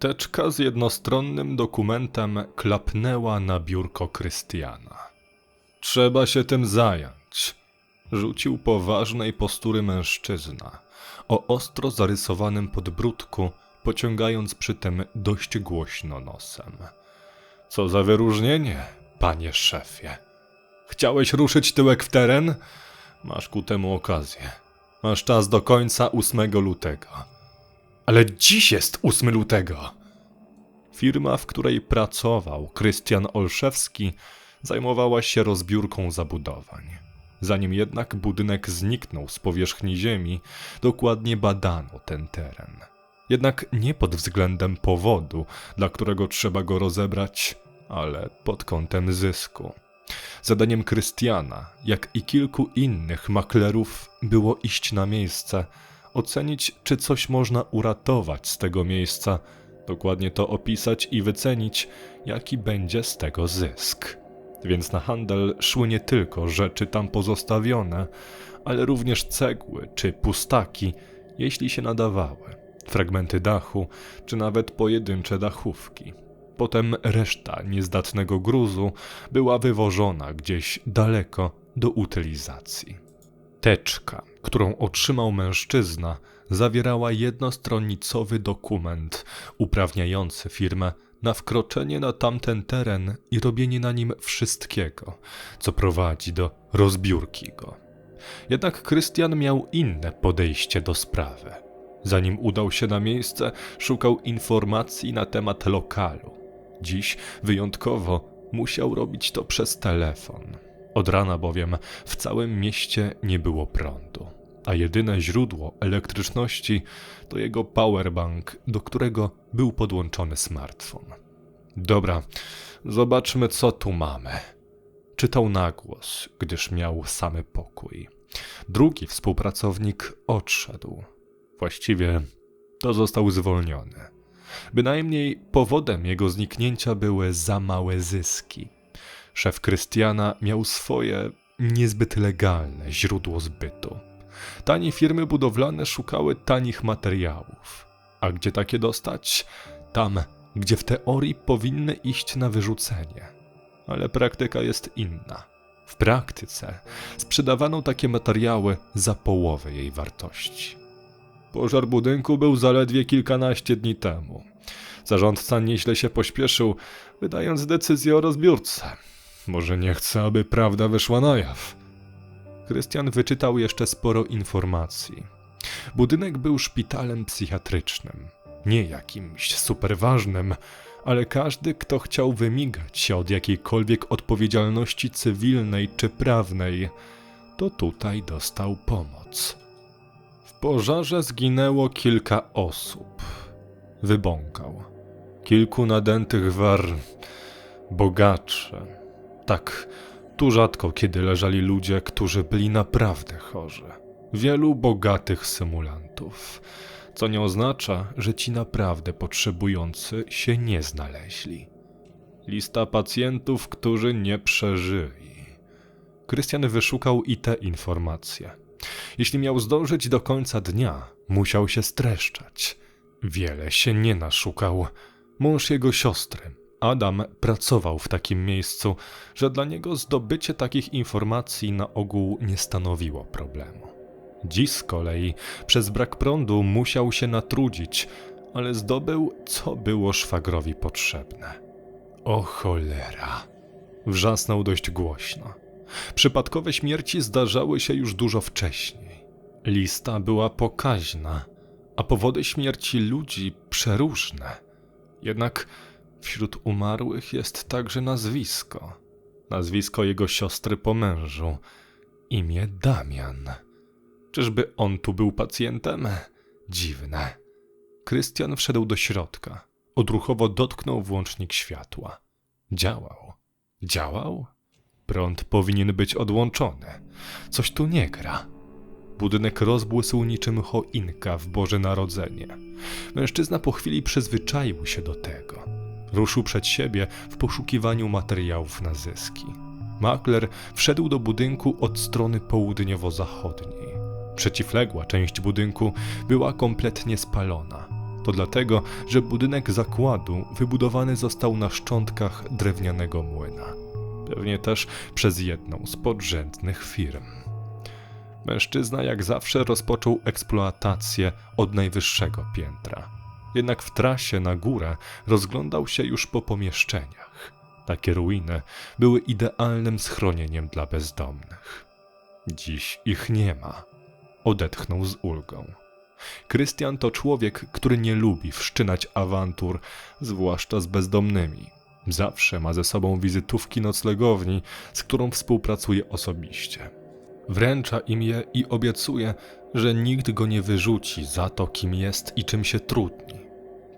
Teczka z jednostronnym dokumentem klapnęła na biurko Krystiana. Trzeba się tym zająć. Rzucił poważnej postury mężczyzna, o ostro zarysowanym podbródku, pociągając przy tym dość głośno nosem. Co za wyróżnienie, panie szefie. Chciałeś ruszyć tyłek w teren? Masz ku temu okazję. Masz czas do końca 8 lutego. Ale dziś jest 8 lutego. Firma, w której pracował Krystian Olszewski, zajmowała się rozbiórką zabudowań. Zanim jednak budynek zniknął z powierzchni ziemi, dokładnie badano ten teren. Jednak nie pod względem powodu, dla którego trzeba go rozebrać, ale pod kątem zysku. Zadaniem Krystiana, jak i kilku innych maklerów, było iść na miejsce, ocenić, czy coś można uratować z tego miejsca, dokładnie to opisać i wycenić, jaki będzie z tego zysk. Więc na handel szły nie tylko rzeczy tam pozostawione, ale również cegły czy pustaki, jeśli się nadawały, fragmenty dachu, czy nawet pojedyncze dachówki. Potem reszta niezdatnego gruzu była wywożona gdzieś daleko do utylizacji. Teczka, którą otrzymał mężczyzna, zawierała jednostronnicowy dokument uprawniający firmę na wkroczenie na tamten teren i robienie na nim wszystkiego, co prowadzi do rozbiórki go. Jednak Krystian miał inne podejście do sprawy. Zanim udał się na miejsce, szukał informacji na temat lokalu. Dziś wyjątkowo musiał robić to przez telefon. Od rana bowiem w całym mieście nie było prądu, a jedyne źródło elektryczności to jego powerbank, do którego był podłączony smartfon. Dobra, zobaczmy co tu mamy. Czytał na głos, gdyż miał samy pokój. Drugi współpracownik odszedł. Właściwie to został zwolniony. Bynajmniej powodem jego zniknięcia były za małe zyski. Szef Krystiana miał swoje niezbyt legalne źródło zbytu. Tanie firmy budowlane szukały tanich materiałów. A gdzie takie dostać? Tam, gdzie w teorii powinny iść na wyrzucenie. Ale praktyka jest inna. W praktyce sprzedawano takie materiały za połowę jej wartości. Pożar budynku był zaledwie kilkanaście dni temu. Zarządca nieźle się pośpieszył, wydając decyzję o rozbiórce. Może nie chce, aby prawda wyszła na jaw. Krystian wyczytał jeszcze sporo informacji. Budynek był szpitalem psychiatrycznym. Nie jakimś superważnym, ale każdy, kto chciał wymigać się od jakiejkolwiek odpowiedzialności cywilnej czy prawnej, to tutaj dostał pomoc. W pożarze zginęło kilka osób. Wybąkał. Kilku nadętych war... bogacze. Tak, tu rzadko kiedy leżali ludzie, którzy byli naprawdę chorzy. Wielu bogatych symulantów. Co nie oznacza, że ci naprawdę potrzebujący się nie znaleźli. Lista pacjentów, którzy nie przeżyli. Krystian wyszukał i te informacje. Jeśli miał zdążyć do końca dnia, musiał się streszczać. Wiele się nie naszukał. Mąż jego siostry, Adam, pracował w takim miejscu, że dla niego zdobycie takich informacji na ogół nie stanowiło problemu. Dziś z kolei przez brak prądu musiał się natrudzić, ale zdobył, co było szwagrowi potrzebne. O cholera! Wrzasnął dość głośno. Przypadkowe śmierci zdarzały się już dużo wcześniej. Lista była pokaźna, a powody śmierci ludzi przeróżne. Jednak wśród umarłych jest także nazwisko. Nazwisko jego siostry po mężu. Imię Damian. Czyżby on tu był pacjentem? Dziwne. Krystian wszedł do środka. Odruchowo dotknął włącznik światła. Działał. Działał? Prąd powinien być odłączony. Coś tu nie gra. Budynek rozbłysł niczym choinka w Boże Narodzenie. Mężczyzna po chwili przyzwyczaił się do tego. Ruszył przed siebie w poszukiwaniu materiałów na zyski. Makler wszedł do budynku od strony południowo-zachodniej. Przeciwległa część budynku była kompletnie spalona. To dlatego, że budynek zakładu wybudowany został na szczątkach drewnianego młyna. Pewnie też przez jedną z podrzędnych firm. Mężczyzna jak zawsze rozpoczął eksploatację od najwyższego piętra. Jednak w trasie na górę rozglądał się już po pomieszczeniach. Takie ruiny były idealnym schronieniem dla bezdomnych. Dziś ich nie ma. Odetchnął z ulgą. Krystian to człowiek, który nie lubi wszczynać awantur, zwłaszcza z bezdomnymi. Zawsze ma ze sobą wizytówki noclegowni, z którą współpracuje osobiście. Wręcza im je i obiecuje, że nikt go nie wyrzuci za to, kim jest i czym się trudni.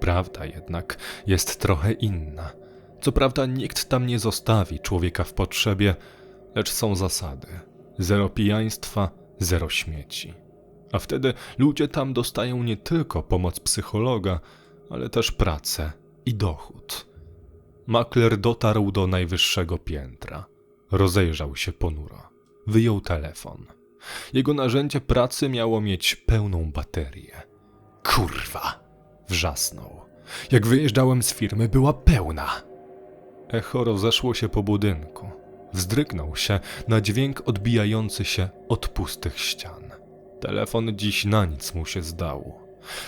Prawda jednak jest trochę inna. Co prawda nikt tam nie zostawi człowieka w potrzebie, lecz są zasady. Zero pijaństwa, zero śmieci. A wtedy ludzie tam dostają nie tylko pomoc psychologa, ale też pracę i dochód. Makler dotarł do najwyższego piętra. Rozejrzał się ponuro. Wyjął telefon. Jego narzędzie pracy miało mieć pełną baterię. Kurwa! Wrzasnął. Jak wyjeżdżałem z firmy, była pełna. Echo rozeszło się po budynku. Wzdrygnął się na dźwięk odbijający się od pustych ścian. Telefon dziś na nic mu się zdał.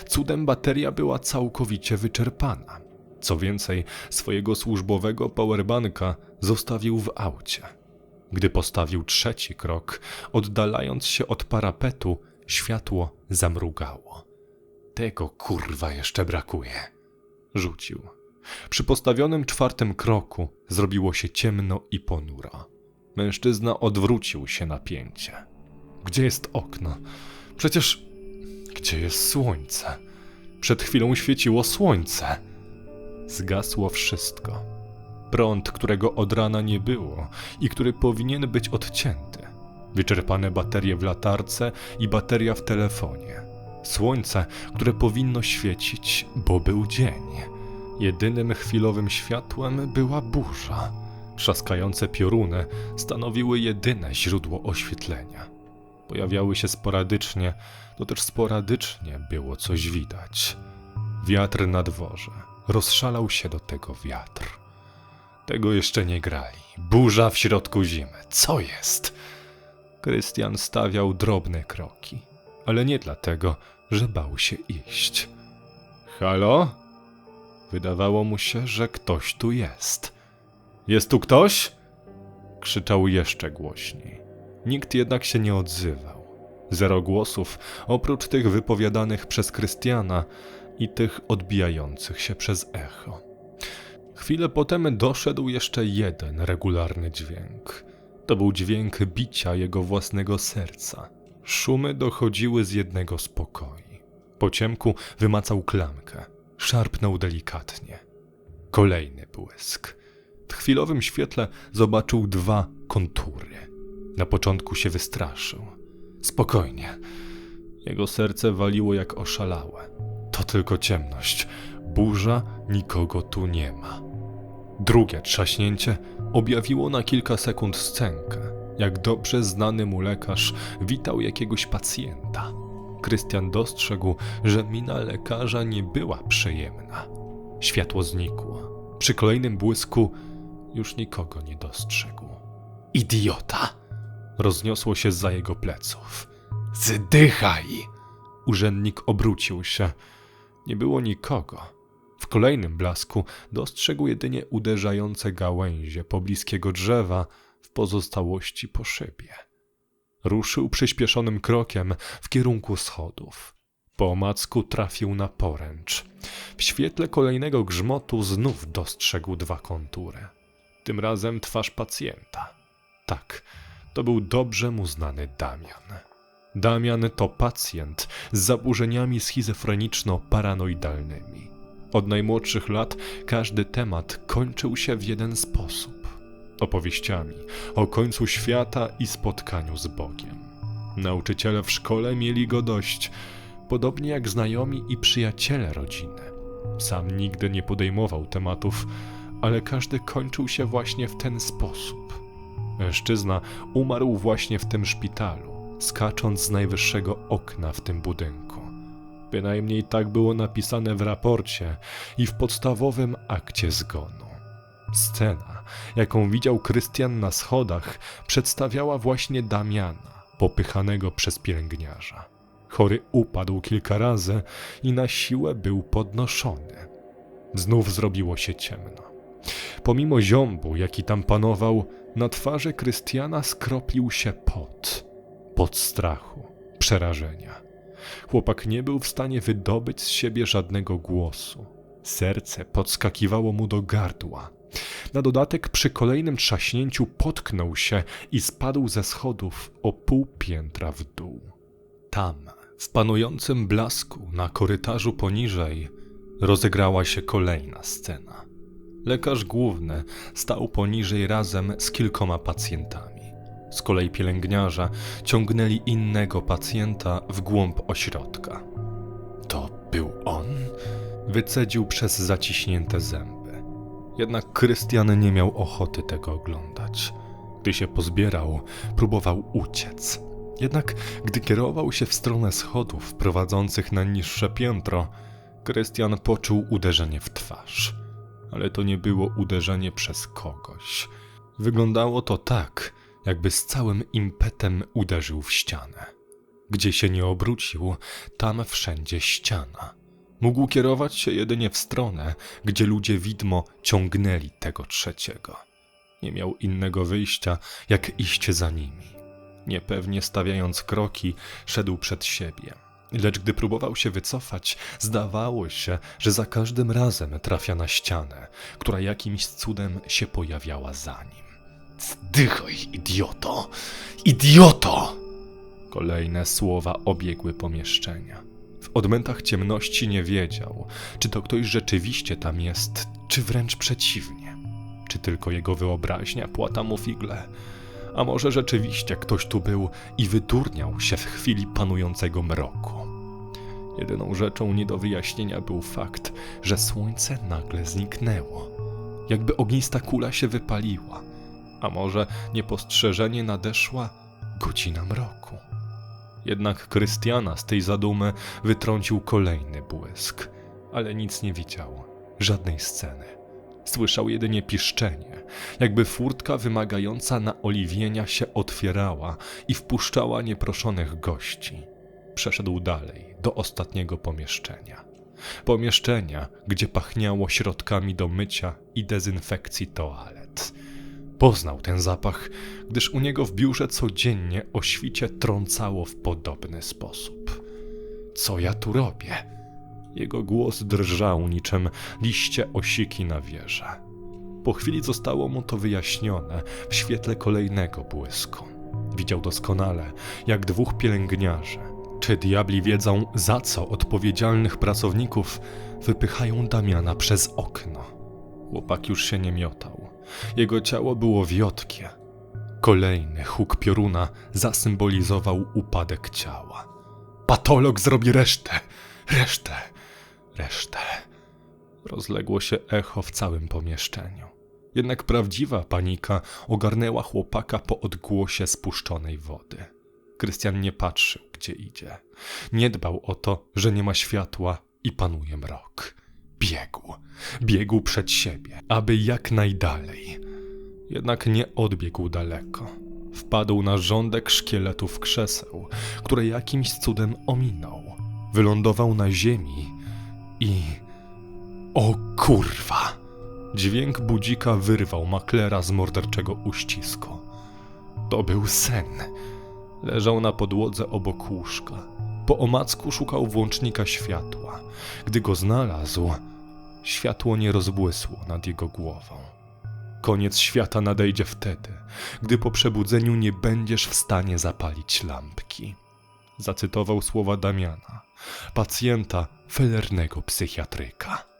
Cudem bateria była całkowicie wyczerpana. Co więcej, swojego służbowego powerbanka zostawił w aucie. Gdy postawił trzeci krok, oddalając się od parapetu, światło zamrugało. Tego kurwa jeszcze brakuje. Rzucił. Przy postawionym czwartym kroku zrobiło się ciemno i ponuro. Mężczyzna odwrócił się na pięcie. Gdzie jest okno? Przecież. Gdzie jest słońce? Przed chwilą świeciło słońce. Zgasło wszystko. Prąd, którego od rana nie było i który powinien być odcięty. Wyczerpane baterie w latarce i bateria w telefonie. Słońce, które powinno świecić, bo był dzień. Jedynym chwilowym światłem była burza. Trzaskające pioruny stanowiły jedyne źródło oświetlenia. Pojawiały się sporadycznie, to też sporadycznie było coś widać. Wiatr na dworze. Rozszalał się do tego wiatr. Tego jeszcze nie grali. Burza w środku zimy. Co jest? Krystian stawiał drobne kroki, ale nie dlatego, że bał się iść. Halo? Wydawało mu się, że ktoś tu jest. Jest tu ktoś? Krzyczał jeszcze głośniej. Nikt jednak się nie odzywał. Zero głosów, oprócz tych wypowiadanych przez Krystiana i tych odbijających się przez echo. Chwilę potem doszedł jeszcze jeden regularny dźwięk. To był dźwięk bicia jego własnego serca. Szumy dochodziły z jednego z pokoi. Po ciemku wymacał klamkę. Szarpnął delikatnie. Kolejny błysk. W chwilowym świetle zobaczył dwa kontury. Na początku się wystraszył. Spokojnie. Jego serce waliło jak oszalałe. To tylko ciemność. Burza, nikogo tu nie ma. Drugie trzaśnięcie objawiło na kilka sekund scenkę, jak dobrze znany mu lekarz witał jakiegoś pacjenta. Krystian dostrzegł, że mina lekarza nie była przyjemna. Światło znikło. Przy kolejnym błysku już nikogo nie dostrzegł. Idiota! Rozniosło się za jego pleców. Zdychaj! Urzędnik obrócił się. Nie było nikogo. Kolejnym blasku dostrzegł jedynie uderzające gałęzie pobliskiego drzewa w pozostałości po szybie. Ruszył przyspieszonym krokiem w kierunku schodów. Po omacku trafił na poręcz. W świetle kolejnego grzmotu znów dostrzegł dwa kontury. Tym razem twarz pacjenta. Tak, to był dobrze mu znany Damian. Damian to pacjent z zaburzeniami schizofreniczno-paranoidalnymi. Od najmłodszych lat każdy temat kończył się w jeden sposób opowieściami o końcu świata i spotkaniu z Bogiem. Nauczyciele w szkole mieli go dość, podobnie jak znajomi i przyjaciele rodziny. Sam nigdy nie podejmował tematów, ale każdy kończył się właśnie w ten sposób. Mężczyzna umarł właśnie w tym szpitalu, skacząc z najwyższego okna w tym budynku. Bynajmniej tak było napisane w raporcie i w podstawowym akcie zgonu. Scena, jaką widział Krystian na schodach, przedstawiała właśnie Damiana, popychanego przez pielęgniarza. Chory upadł kilka razy i na siłę był podnoszony. Znów zrobiło się ciemno. Pomimo ziąbu, jaki tam panował, na twarzy Krystiana skropił się pot. Pot strachu, przerażenia. Chłopak nie był w stanie wydobyć z siebie żadnego głosu. Serce podskakiwało mu do gardła. Na dodatek przy kolejnym trzaśnięciu potknął się i spadł ze schodów o pół piętra w dół. Tam, w panującym blasku na korytarzu poniżej, rozegrała się kolejna scena. Lekarz główny stał poniżej razem z kilkoma pacjentami. Z kolei pielęgniarze ciągnęli innego pacjenta w głąb ośrodka. To był on? Wycedził przez zaciśnięte zęby. Jednak Krystian nie miał ochoty tego oglądać. Gdy się pozbierał, próbował uciec. Jednak gdy kierował się w stronę schodów prowadzących na niższe piętro, Krystian poczuł uderzenie w twarz. Ale to nie było uderzenie przez kogoś. Wyglądało to tak, jakby z całym impetem uderzył w ścianę. Gdzie się nie obrócił, tam wszędzie ściana. Mógł kierować się jedynie w stronę, gdzie ludzie widmo ciągnęli tego trzeciego. Nie miał innego wyjścia, jak iść za nimi. Niepewnie stawiając kroki, szedł przed siebie. Lecz gdy próbował się wycofać, zdawało się, że za każdym razem trafia na ścianę, która jakimś cudem się pojawiała za nim. Zdychaj, idioto! Idioto! Kolejne słowa obiegły pomieszczenia. W odmętach ciemności nie wiedział, czy to ktoś rzeczywiście tam jest, czy wręcz przeciwnie. Czy tylko jego wyobraźnia płata mu figle? A może rzeczywiście ktoś tu był i wydurniał się w chwili panującego mroku? Jedyną rzeczą nie do wyjaśnienia był fakt, że słońce nagle zniknęło. Jakby ognista kula się wypaliła. A może niepostrzeżenie nadeszła godzina mroku. Jednak Krystiana z tej zadumy wytrącił kolejny błysk, ale nic nie widział, żadnej sceny. Słyszał jedynie piszczenie, jakby furtka wymagająca naoliwienia się otwierała i wpuszczała nieproszonych gości. Przeszedł dalej, do ostatniego pomieszczenia. Pomieszczenia, gdzie pachniało środkami do mycia i dezynfekcji toalet. Poznał ten zapach, gdyż u niego w biurze codziennie o świcie trącało w podobny sposób. Co ja tu robię? Jego głos drżał niczym liście osiki na wieży. Po chwili zostało mu to wyjaśnione w świetle kolejnego błysku. Widział doskonale, jak dwóch pielęgniarzy, czy diabli wiedzą, za co odpowiedzialnych pracowników wypychają Damiana przez okno. Chłopak już się nie miotał. Jego ciało było wiotkie. Kolejny huk pioruna zasymbolizował upadek ciała. Patolog zrobi resztę, resztę, resztę. Rozległo się echo w całym pomieszczeniu. Jednak prawdziwa panika ogarnęła chłopaka po odgłosie spuszczonej wody. Krystian nie patrzył, gdzie idzie. Nie dbał o to, że nie ma światła i panuje mrok. Biegł, biegł przed siebie, aby jak najdalej. Jednak nie odbiegł daleko. Wpadł na rządek szkieletów krzeseł, które jakimś cudem ominął. Wylądował na ziemi i. O kurwa! Dźwięk budzika wyrwał maklera z morderczego uścisku. To był sen. Leżał na podłodze obok łóżka. Po omacku szukał włącznika światła. Gdy go znalazł, światło nie rozbłysło nad jego głową. Koniec świata nadejdzie wtedy, gdy po przebudzeniu nie będziesz w stanie zapalić lampki. Zacytował słowa Damiana, pacjenta felernego psychiatryka.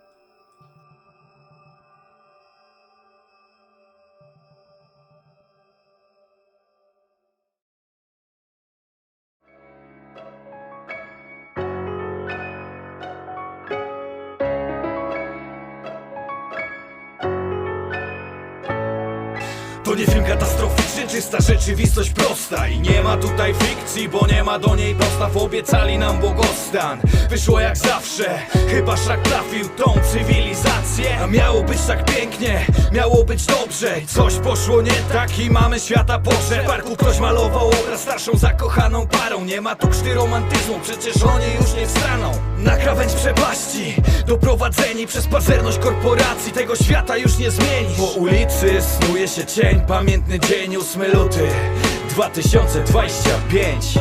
To nie film katastroficzny, czysta rzeczywistość prosta. I nie ma tutaj fikcji, bo nie ma do niej postaw Obiecali nam błogostan. Wyszło jak zawsze, chyba szlak trafił tą cywilizację. A miało być tak pięknie, miało być dobrze. Coś poszło nie tak i mamy świata Boże W parku ktoś malował obraz starszą zakochaną parą. Nie ma tu krzty romantyzmu, przecież oni już nie wstaną Na krawędź przepaści, doprowadzeni przez pazerność korporacji. Tego świata już nie zmienisz. Po ulicy snuje się cień, pamiętny dzień, 8 luty 2025